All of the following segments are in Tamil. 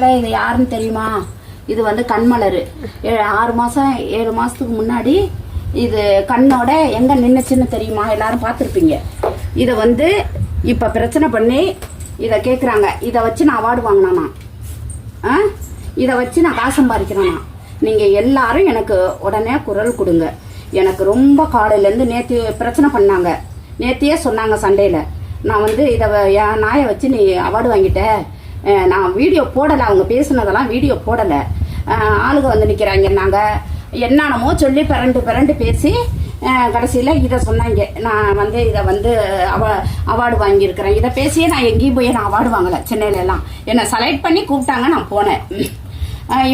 இது யாருன்னு தெரியுமா? இது வந்து கண்மலர். ஏ- ஆறு மாசம் ஏழு மாசத்துக்கு முன்னாடி இது கண்ணோட எங்க நின்னுச்சுன்னு தெரியுமா? எல்லாரும் பார்த்துருப்பீங்க. இதை வந்து இப்ப பிரச்சனை பண்ணி இதை கேட்குறாங்க இதை வச்சு நான் அவார்டு வாங்கினானா? ஆ? இதை வச்சு நான் காசு சம்பாதிக்கிறேனா? நீங்க எல்லாரும் எனக்கு உடனே குரல் கொடுங்க. எனக்கு ரொம்ப காலையிலேருந்து நேற்று பிரச்சனை பண்ணாங்க. நேத்தியே சொன்னாங்க சண்டையில். நான் வந்து இதை என் நாயை வச்சு நீ அவார்டு வாங்கிட்டேன் நான் வீடியோ போடலை. அவங்க பேசுனதெல்லாம் வீடியோ போடலை. ஆளுங்க வந்து நிற்கிறாங்க நாங்கள் என்னென்னமோ சொல்லி பிறண்டு பிறண்டு பேசி கடைசியில் இதை சொன்னாங்க. நான் வந்து இதை வந்து அவ அவார்டு வாங்கியிருக்கிறேன். இதை பேசியே நான் எங்கேயும் போய் நான் அவார்டு வாங்கலை. சென்னையிலலாம் என்னை செலக்ட் பண்ணி கூப்பிட்டாங்க நான் போனேன்.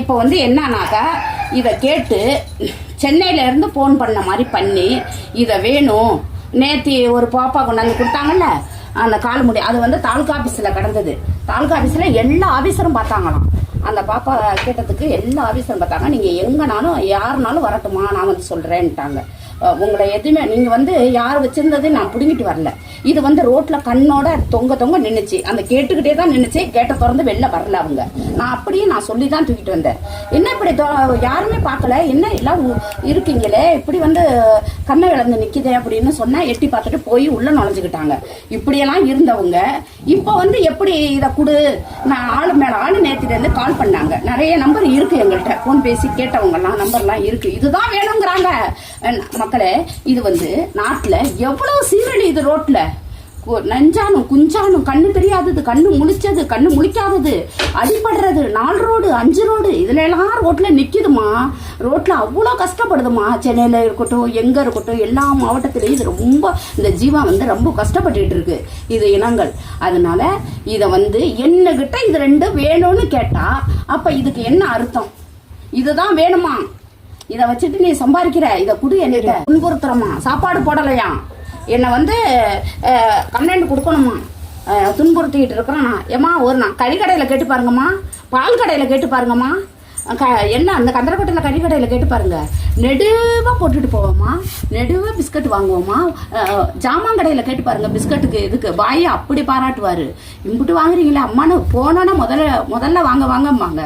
இப்போ வந்து என்னன்னாக்கா இதை கேட்டு சென்னையில இருந்து ஃபோன் பண்ண மாதிரி பண்ணி இதை வேணும். நேத்தி ஒரு பாப்பா கொண்டாந்து கொடுத்தாங்கல்ல அந்த கால் முடி அது வந்து தாலுகா ஆஃபீஸில் கிடந்தது. தாலுகா ஆஃபீஸில் எல்லா ஆஃபீஸரும் பார்த்தாங்களாம். அந்த பாப்பா கேட்டதுக்கு எல்லா ஆஃபீஸரும் பார்த்தாங்க. நீங்கள் எங்கனாலும் யாருனாலும் வரட்டுமா நான் வந்து சொல்கிறேன்ட்டாங்க உங்களை எதுவுமே நீங்கள் வந்து யார் வச்சிருந்தது நான் பிடுங்கிட்டு வரல. இது வந்து ரோட்டில் கண்ணோட தொங்க தொங்க நின்றுச்சு அந்த கேட்டுக்கிட்டே தான் நின்றுச்சு கேட்டை திறந்து வெளில வரல அவங்க. நான் அப்படியே நான் சொல்லி தான் தூக்கிட்டு வந்தேன். என்ன இப்படி யாருமே பார்க்கல. என்ன எல்லாம் இருக்கீங்களே? இப்படி வந்து கண்ணை இழந்து நிற்கிதே அப்படின்னு சொன்னால் எட்டி பார்த்துட்டு போய் உள்ளே நுழைஞ்சுக்கிட்டாங்க. இப்படியெல்லாம் இருந்தவங்க இப்போ வந்து எப்படி இதை கொடு? நான் ஆளு மேலே ஆளு நேற்றுலேருந்து கால் பண்ணாங்க. நிறைய நம்பர் இருக்குது எங்கள்கிட்ட ஃபோன் பேசி கேட்டவங்கலாம் நம்பர்லாம் இருக்குது இதுதான் வேணுங்கிறாங்க. மக்களே இது வந்து நாட்டில் எவ்வளோ சீரழியுது இது ரோட்டில் நஞ்சானும் குஞ்சானும் கண்ணு தெரியாதது கண்ணு முழிச்சது கண்ணு முழிக்காதது. அடிபடுறது நாலு ரோடு அஞ்சு ரோடு இதுல எல்லாம் ரோட்ல நிக்குதுமா ரோட்ல அவ்வளோ கஷ்டப்படுதுமா சென்னையில இருக்கட்டும் எங்க இருக்கட்டும் எல்லா மாவட்டத்திலையும் இது ரொம்ப இந்த ஜீவா வந்து ரொம்ப கஷ்டப்பட்டுட்டு இருக்கு. இது இனங்கள். அதனால இதை வந்து என்னகிட்ட இது ரெண்டு வேணும்னு கேட்டா அப்ப இதுக்கு என்ன அர்த்தம்? இதுதான் வேணுமா? இதை வச்சுட்டு நீ சம்பாதிக்கிற. இதை குடு என்கிட்ட. துன்புறுத்துறமா சாப்பாடு போடலையா? என்னை வந்து கம்ப்ளைண்ட் கொடுக்கணுமா? துன்புறுத்திக்கிட்டு இருக்கிறேன்? நான் ஏம்மா ஒரு நான் கறிக்கடையில் கேட்டு பாருங்கம்மா. பால் கடையில் கேட்டு பாருங்கம்மா. க என்ன அந்த கந்தரக்கோட்டையில் கறிக்கடையில் கேட்டு பாருங்க. நெடுவாக போட்டுட்டு போவோம்மா. நெடுவாக பிஸ்கட் வாங்குவோம்மா. ஜாமான் கடையில் கேட்டு பாருங்க பிஸ்கட்டுக்கு இதுக்கு. பாயை அப்படி பாராட்டுவார். இம்புட்டு வாங்குறீங்களே அம்மானு போனோன்னா முதல்ல முதல்ல வாங்க வாங்கம்பாங்க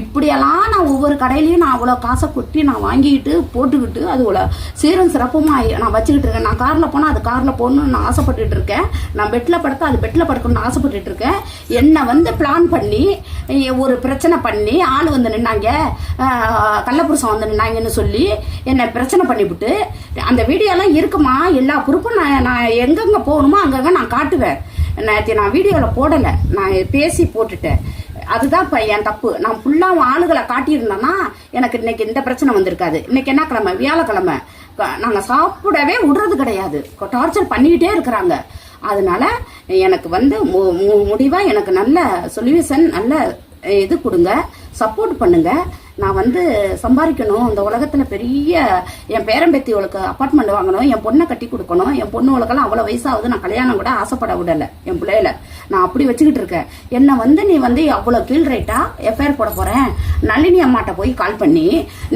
இப்படியெல்லாம் நான் ஒவ்வொரு கடையிலையும் நான் அவ்வளோ காசை கொட்டி நான் வாங்கிக்கிட்டு போட்டுக்கிட்டு அது இவ்வளோ சீரும் சிறப்புமாக நான் வச்சுக்கிட்டு இருக்கேன். நான் காரில் போனால் அது காரில் போகணும்னு நான் ஆசைப்பட்டுட்டு இருக்கேன். நான் பெட்டில் படுத்தா அது பெட்டில் படுக்கணும்னு ஆசைப்பட்டுட்டு இருக்கேன். என்னை வந்து பிளான் பண்ணி ஒரு பிரச்சனை பண்ணி ஆள் வந்து நின்னாங்க. கள்ளப்புருஷம் வந்து நின்னாங்கன்னு சொல்லி என்னை பிரச்சனை பண்ணிவிட்டு அந்த வீடியோலாம் இருக்குமா? எல்லா ப்ரூஃபும் நான் நான் எங்கெங்கே போகணுமோ அங்கங்கே நான் காட்டுவேன். நேற்று நான் வீடியோவில் போடலை. நான் பேசி போட்டுட்டேன். அதுதான் இப்போ என் தப்பு. நான் ஃபுல்லாக ஆளுகளை காட்டியிருந்தேன்னா எனக்கு இன்னைக்கு இந்த பிரச்சனை வந்திருக்காது. இன்னைக்கு என்ன கிழமை? வியாழக்கிழமை. நாங்கள் சாப்பிடவே விடுறது கிடையாது. டார்ச்சர் பண்ணிக்கிட்டே இருக்கிறாங்க. அதனால எனக்கு வந்து மு- மு- எனக்கு நல்ல சொல்யூஷன் நல்ல இது கொடுங்க. சப்போர்ட் பண்ணுங்க. நான் வந்து சம்பாதிக்கணும். இந்த உலகத்துல பெரிய என் பேரம்பேத்திகளுக்கு அப்பார்ட்மெண்ட் வாங்கணும். என் பொண்ணை கட்டி கொடுக்கணும். என் பொண்ணுகளுக்கெல்லாம் அவ்வளோ வயசாகுது. நான் கல்யாணம் கூட ஆசைப்பட விடலை. என் பிள்ளையில. நான் அப்படி வச்சுக்கிட்டு இருக்கேன். என்னை வந்து நீ வந்து அவ்வளோ கீழ் ரேட்டா எஃப்ஐஆர் போட போறேன்? நளினி அம்மாட்ட போய் கால் பண்ணி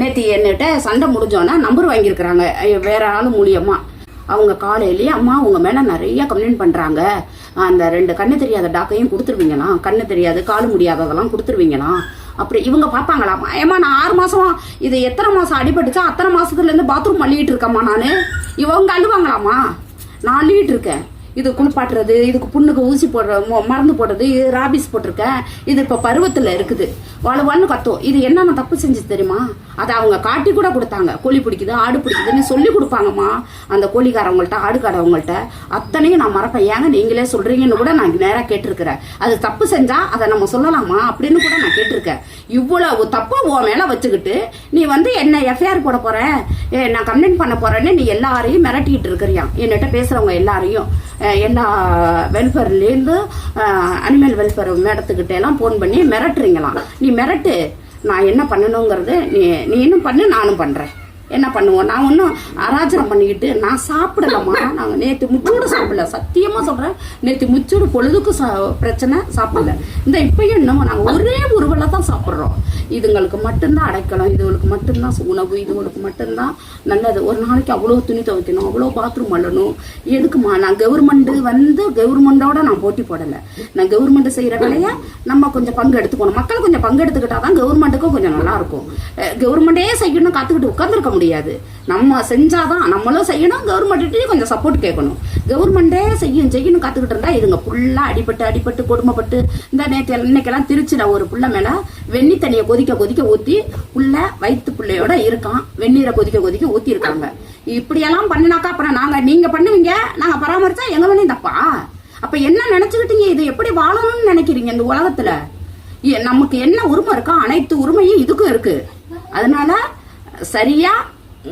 நேற்று என்கிட்ட சண்டை முடிஞ்சோன்னா நம்பர் வாங்கியிருக்கிறாங்க. வேற ஆள் மூலியமா. அவங்க காலையிலேயே அம்மா அவங்க மேலே நிறைய கம்ப்ளைண்ட் பண்ணுறாங்க அந்த ரெண்டு கண்ணு தெரியாத டாக்கையும் கொடுத்துருவீங்களாம் கண்ணு தெரியாது காலு முடியாததெல்லாம் கொடுத்துருவீங்களாம் அப்படி இவங்க பார்ப்பாங்களாம் ஏமா நான் ஆறு மாதம் இது எத்தனை மாதம் அடிபட்டுச்சா? அத்தனை மாதத்துலேருந்து பாத்ரூம் மல்லிகிட்டு இருக்கேம்மா நான். இவங்க அழுவாங்களாமா நான் அள்ளிகிட்டு இருக்கேன். இது குளிப்பாட்டுறது இதுக்கு புண்ணுக்கு ஊசி போடுற மருந்து போடுறது இது ராபிஸ் போட்டிருக்கேன். இது இப்போ பருவத்தில் இருக்குது. வலுவான்னு கத்தும். இது என்னென்ன தப்பு செஞ்சு தெரியுமா? அதை அவங்க காட்டி கூட கொடுத்தாங்க. கோழி பிடிக்குது ஆடு பிடிக்குதுன்னு சொல்லி கொடுப்பாங்கம்மா. அந்த கோழிக்காரவங்கள்ட்ட ஆடுக்காரவங்கள்ட்ட அத்தனையும் நான் மறப்பேன். ஏங்க நீங்களே சொல்கிறீங்கன்னு கூட நான் நேராக கேட்டிருக்கிறேன். அது தப்பு செஞ்சால் அதை நம்ம சொல்லலாமா அப்படின்னு கூட நான் கேட்டிருக்கேன். இவ்வளவு தப்பை உன் மேலே வச்சுக்கிட்டு நீ வந்து என்ன எஃப்ஐஆர் போட போகிறேன் ஏ, நான் கம்ப்ளைண்ட் பண்ண போகிறேன்னு நீ எல்லாரையும் மிரட்டிக்கிட்டு இருக்கிறியா? என்கிட்ட பேசுகிறவங்க எல்லாரையும். எல்லா வெல்ஃபேர்லேருந்து அனிமல் வெல்ஃபேர் மேடத்துக்கிட்ட எல்லாம் ஃபோன் பண்ணி மிரட்டுறீங்களாம். நீ மிரட்டு. நான் என்ன பண்ணணுங்கிறது நீ நீ இன்னும் பண்ணு நானும் பண்ணுறேன் என்ன பண்ணுவோம்? நான் ஒன்றும் அராஜனம் பண்ணிக்கிட்டு நான் சாப்பிடலம்மா. நாங்கள் நேற்று முச்சோடு சாப்பிடல. சத்தியமாக சொல்கிறேன் நேற்று முச்சோடு பொழுதுக்கு சா பிரச்சனை சாப்பிடல. இந்த இப்பயும் இன்னமும் நாங்கள் ஒரே உருவலை தான் சாப்பிட்றோம். இதுங்களுக்கு மட்டும்தான் அடைக்கலம். இதுகளுக்கு மட்டும்தான் உணவு. இதுகளுக்கு மட்டும்தான் நல்லது. ஒரு நாளைக்கு அவ்வளோ துணி துவைக்கணும். அவ்வளோ பாத்ரூம் பண்ணணும் எதுக்குமா? நான் கவர்மெண்ட்டு வந்து கவர்மெண்டோட நான் போட்டி போடலை. நான் கவர்மெண்ட் செய்கிற வேலையை நம்ம கொஞ்சம் பங்கு எடுத்துக்கணும். மக்கள் கொஞ்சம் பங்கு எடுத்துக்கிட்டா தான் கவர்மெண்ட்டுக்கும் கொஞ்சம் நல்லா இருக்கும். கவர்மெண்டே செய்யணும் காத்துக்கிட்டு உட்காந்துருக்க முடியாது. நம்ம செஞ்சாதான் நம்மளும் செய்யணும் கவர்மெண்ட்டையும் கொஞ்சம் சப்போர்ட் கேட்கணும். கவர்மெண்டே செய்யும் செய்யணும் கற்றுக்கிட்டு இருந்தா இதுங்க ஃபுல்லா அடிபட்டு அடிபட்டு கொடுமைப்பட்டு. இந்த நேற்று இன்னைக்கெல்லாம் திருச்சியில ஒரு புள்ள மேல வெந்நீர் தண்ணியை கொதிக்க கொதிக்க ஊத்தி உள்ள வயிற்று பிள்ளையோட இருக்கான். வெந்நீரை கொதிக்க கொதிக்க ஊத்தி இருக்காங்க இப்படியெல்லாம் பண்ணினாக்கா அப்புறம் நாங்க நீங்க பண்ணுவீங்க நாங்க பராமரிச்சா எங்க வேணும் தப்பா அப்ப? என்ன நினைச்சுக்கிட்டீங்க? இது எப்படி வாழணும்னு நினைக்கிறீங்க இந்த உலகத்துல? எ- நமக்கு என்ன உரிமை இருக்கோ அனைத்து உரிமையும் இதுக்கும் இருக்கு. அதனால சரியா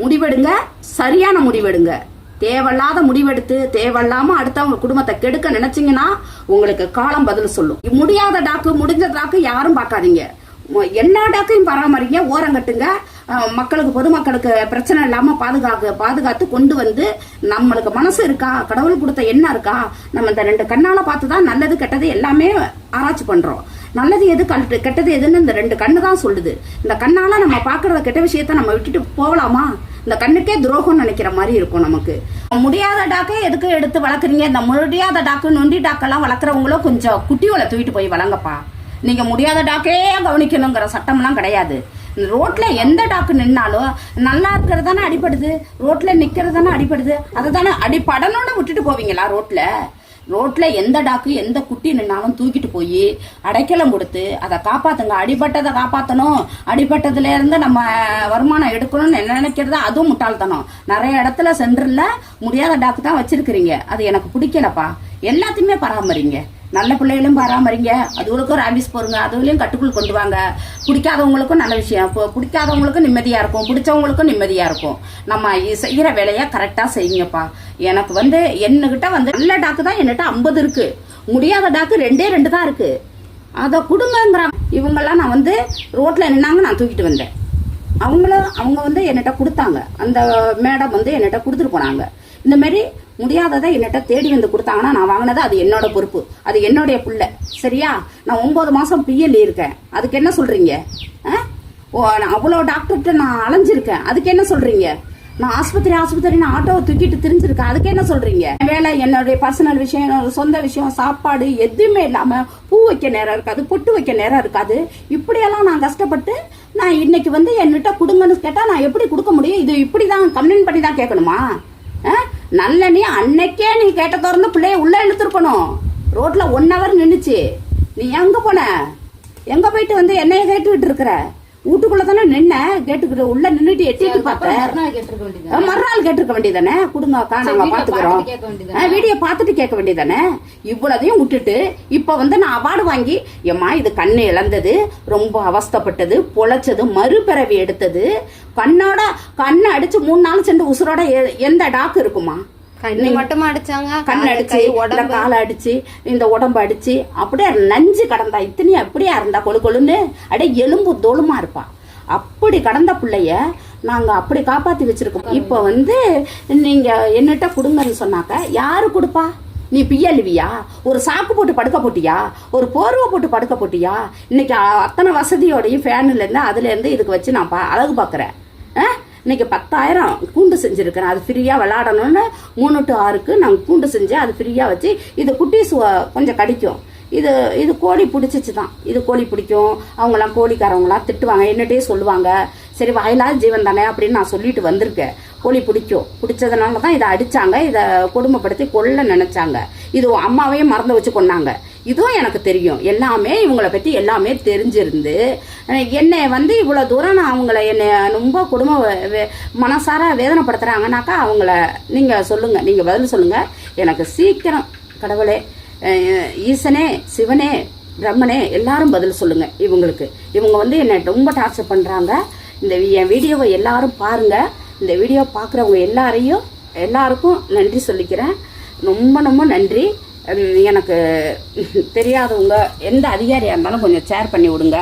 முடிவெடுங்க சரியான முடிவெடுங்க. தேவையில்லாத முடிவெடுத்து தேவையில்லாம அடுத்தவங்க குடும்பத்தை கெடுக்க நினைச்சீங்கன்னா உங்களுக்கு காலம் பதில் சொல்லும். முடியாத டாக்கு முடிஞ்ச டாக்கு யாரும் பார்க்காதீங்க. எல்லா டாக்கையும் பராமரிங்க ஓரங்கட்டுங்க மக்களுக்கு பொதுமக்களுக்கு பிரச்சனை இல்லாம பாதுகாக்க பாதுகாத்து கொண்டு வந்து நம்மளுக்கு மனசு இருக்கா? கடவுள் கொடுத்த எண்ணம் இருக்கா? நம்ம இந்த ரெண்டு கண்ணால பார்த்து தான் நல்லது கெட்டது எல்லாமே ஆராய்ச்சி பண்றோம். நல்லது எது கெட்ட கெட்டது எதுன்னு இந்த ரெண்டு கண்ணு தான் சொல்லுது. இந்த கண்ணால நம்ம பாக்குற கெட்ட விஷயத்த நம்ம விட்டுட்டு போகலாமா? இந்த கண்ணுக்கே துரோகம் நினைக்கிற மாதிரி இருக்கும் நமக்கு. முடியாத டாக்கே எதுக்கு எடுத்து வளர்க்குறீங்க? இந்த முடியாத டாக்கு நொண்டி டாக்கெல்லாம் வளர்க்குறவங்களும் கொஞ்சம் குட்டியோல தூக்கிட்டு போய் வளங்கப்பா. நீங்க முடியாத டாக்கே கவனிக்கணுங்கிற சட்டம்லாம் கிடையாது. இந்த ரோட்ல எந்த டாக்கு நின்னாலும் நல்லா இருக்கிறது தானே அடிபடுது? ரோட்ல நிக்கிறது தானே அடிபடுது? அதை தானே அடிப்படணும்னு விட்டுட்டு போவீங்களா ரோட்ல? ரோட்ல எந்த டாக்கு எந்த குட்டி நின்னாலும் தூக்கிட்டு போய் அடைக்கலம் கொடுத்து அதை காப்பாத்துங்க. அடிபட்டதை காப்பாத்தணும். அடிபட்டதுல இருந்து நம்ம வருமானம் எடுக்கணும்னு நினைக்கிறது அதுவும் முட்டாள்தனம். நிறைய இடத்துல சென்டர்ல முடியாத டாக்கு தான் வச்சிருக்கிறீங்க. அது எனக்கு பிடிக்கலப்பா. எல்லாத்தையுமே பராமரிங்க. நல்ல பிள்ளைகளும் பராமரிங்க அதுகளுக்கும் ராபிஸ் போருங்க. அதுகளையும் கட்டுக்குள் கொண்டு வாங்க. பிடிக்காதவங்களுக்கும் நல்ல விஷயம். இப்போ பிடிக்காதவங்களுக்கும் நிம்மதியாக இருக்கும். பிடிச்சவங்களுக்கும் நிம்மதியாக இருக்கும். நம்ம செய்கிற வேலையை கரெக்டாக செய்யுங்கப்பா. எனக்கு வந்து என்னகிட்ட வந்து நல்ல டாக்கு தான் என்கிட்ட ஐம்பது இருக்குது முடியாத டாக்கு ரெண்டே ரெண்டு தான் இருக்குது அதை கொடுங்கங்கிற. இவங்கெல்லாம் நான் வந்து ரோட்டில் நின்னாங்க நான் தூக்கிட்டு வந்தேன். அவங்களும் அவங்க வந்து என்னட்ட கொடுத்தாங்க. அந்த மேடம் வந்து என்னட்ட கொடுத்துட்டு போனாங்க. இந்த மாதிரி முடியாததை என்னட்ட தேடி வந்து கொடுத்தாங்கன்னா நான் வாங்கினது அது என்னோட பொறுப்பு. அது என்னுடைய பிள்ளை. சரியா? நான் ஒன்பது மாதம் பிஎல் இருக்கேன். அதுக்கு என்ன சொல்கிறீங்க ஆ? ஓ நான் அவ்வளோ டாக்டர்கிட்ட நான் அலைஞ்சிருக்கேன். அதுக்கு என்ன சொல்கிறீங்க நான் ஆஸ்பத்திரி ஆஸ்பத்திரின்னு ஆட்டோவை தூக்கிட்டு திரிஞ்சிருக்கேன். அதுக்கு என்ன சொல்றீங்க? வேலை என்னுடைய பர்சனல் விஷயம் என்னோட சொந்த விஷயம் சாப்பாடு எதுவுமே இல்லாம பூ வைக்க நேரம் இருக்காது பொட்டு வைக்க நேரம் இருக்காது. இப்படியெல்லாம் நான் கஷ்டப்பட்டு நான் இன்னைக்கு வந்து என்கிட்ட கொடுங்கன்னு கேட்டா நான் எப்படி கொடுக்க முடியும்? இது இப்படிதான் கம்ப்ளைண்ட் பண்ணி தான் கேட்கணுமா? ஆ? நல்ல நீ அன்னைக்கே நீ கேட்ட திறந்து பிள்ளைய உள்ள இழுத்துருக்கணும். ரோட்ல ஒன் ஹவர் நின்னுச்சு. நீ எங்க போன? எங்க போயிட்டு வந்து என்னைய கேட்டுக்கிட்டு இருக்கிற? வீட்டுக்குள்ள தானே நின்ன? கேட்டுக்கிட்டு உள்ள நின்னுட்டு எட்டிட்டு பார்த்த. மறுநாள் கேட்டிருக்க வேண்டியதானே கொடுங்கக்கா நாங்க வீடியோ பாத்துக்கிறோம். வீடியோ பார்த்துட்டு கேட்க வேண்டியதானே இவ்வளதையும் விட்டுட்டு இப்ப வந்து நான் அவார்டு வாங்கி ஏம்மா இது கண்ணு இழந்தது ரொம்ப அவஸ்தைப்பட்டது பொழைச்சது மறுபிறவி எடுத்தது. கண்ணோட கண்ணை அடிச்சு மூணு நாள் சென்று உசுரோட எந்த டாக்கு இருக்குமா? கண்ணு மட்டுமா அடிச்சாங்க கண் அடிச்சு உடம்பு. காலை அடிச்சு இந்த உடம்பு அடிச்சு அப்படியே நஞ்சு கடந்தா இத்தனையும் அப்படியா இருந்தா கொழு கொழுன்னு அப்படியே எலும்பு தோலுமா இருப்பா. அப்படி கடந்த பிள்ளைய நாங்க அப்படி காப்பாத்தி வச்சிருக்கோம். இப்போ வந்து நீங்க என்னட்ட கொடுங்கன்னு சொன்னாக்க யாரு கொடுப்பா? நீ பியல்வியா ஒரு சாக்கு போட்டு படுக்க போட்டியா? ஒரு போர்வை போட்டு படுக்க போட்டியா? இன்னைக்கு அத்தனை வசதியோடையும் ஃபேனுல இருந்து அதுல இருந்து இதுக்கு வச்சு நான் பா அழகு பாக்குறேன். ஆ? இன்னைக்கு பத்தாயிரம் கூண்டு செஞ்சிருக்கிறேன். அது ஃப்ரீயாக விளாடணும்னு மூணு டு ஆறுக்கு நாங்கள் கூண்டு செஞ்சு அது ஃப்ரீயாக வச்சு இது குட்டீஸ் கொஞ்சம் கடிக்கும். இது இது கோழி பிடிச்சிச்சு தான் இது கோழி பிடிக்கும். அவங்களாம் கோழிக்காரவங்களாம் திட்டுவாங்க. என்னட்டே சொல்லுவாங்க. சரி வாயிலாத ஜீவன் தானே அப்படின்னு நான் சொல்லிட்டு வந்திருக்கேன். கோழி பிடிக்கும். பிடிச்சதுனால தான் இதை அடித்தாங்க இதை கொடுமைப்படுத்தி கொல்ல நினைச்சாங்க. இது அம்மாவையும் மறந்து வச்சு கொன்னாங்க. இதுவும் எனக்கு தெரியும். எல்லாமே இவங்களை பற்றி எல்லாமே தெரிஞ்சிருந்து என்னை வந்து இவ்வளோ தூரம் நான் அவங்கள என்னை ரொம்ப குடும்ப வே- மனசார வேதனைப்படுத்துகிறாங்கனாக்கா அவங்கள நீங்கள் சொல்லுங்கள் நீங்கள் பதில் சொல்லுங்கள் எனக்கு சீக்கிரம் கடவுளே ஈசனே சிவனே பிரம்மனே எல்லாரும் பதில் சொல்லுங்கள் இவங்களுக்கு. இவங்க வந்து என்னை ரொம்ப டார்ச்சர் பண்ணுறாங்க இந்த என் வீடியோவை எல்லாரும் பாருங்கள் இந்த வீடியோ பார்க்குறவங்க எல்லாரையும் எல்லாருக்கும் நன்றி சொல்லிக்கிறேன். ரொம்ப ரொம்ப நன்றி. எனக்கு தெரியாதவங்க எந்த அதிகாரியாக இருந்தாலும் கொஞ்சம் ஷேர் பண்ணி விடுங்க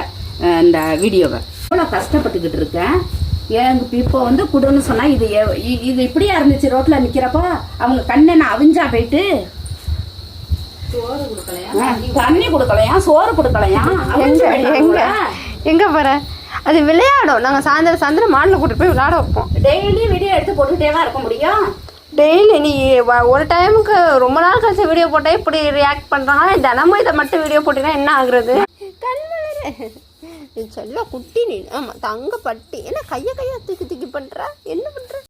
இந்த வீடியோவை. எவ்வளோ கஷ்டப்பட்டுக்கிட்டு இருக்கேன். எங்க இப்போ வந்து குடுன்னு சொன்னா இது இது இப்படியா இருந்துச்சு ரோட்ல நிக்கிறப்ப அவங்க கண்ணை நான் அவிஞ்சா போயிட்டு. சோறு கொடுக்கலையா ஆ, தண்ணி கொடுக்கலையா சோறு கொடுக்கலையா? எங்க பாரு அது விளையாடும். நாங்க சாயந்தரம் சாயந்தரம் மாடில் கூட்டிட்டு போய் விளையாட வைப்போம். டெய்லி வீடியோ எடுத்து போட்டுக்கிட்டே தான் இருக்க முடியும். டெய்லி நீ ஒரு டைமுக்கு ரொம்ப நாள் கழிச்சு வீடியோ போட்டால் இப்படி ரியாக்ட் பண்றாங்க? தினமும் இதை மட்டும் வீடியோ போட்டீங்கன்னா என்ன ஆகுறது? கண்மலர் நீ சொல்ல குட்டி நீ. ஆமாம் தங்க பட்டி. என்ன கையை கையை தூக்கி தூக்கி பண்ற?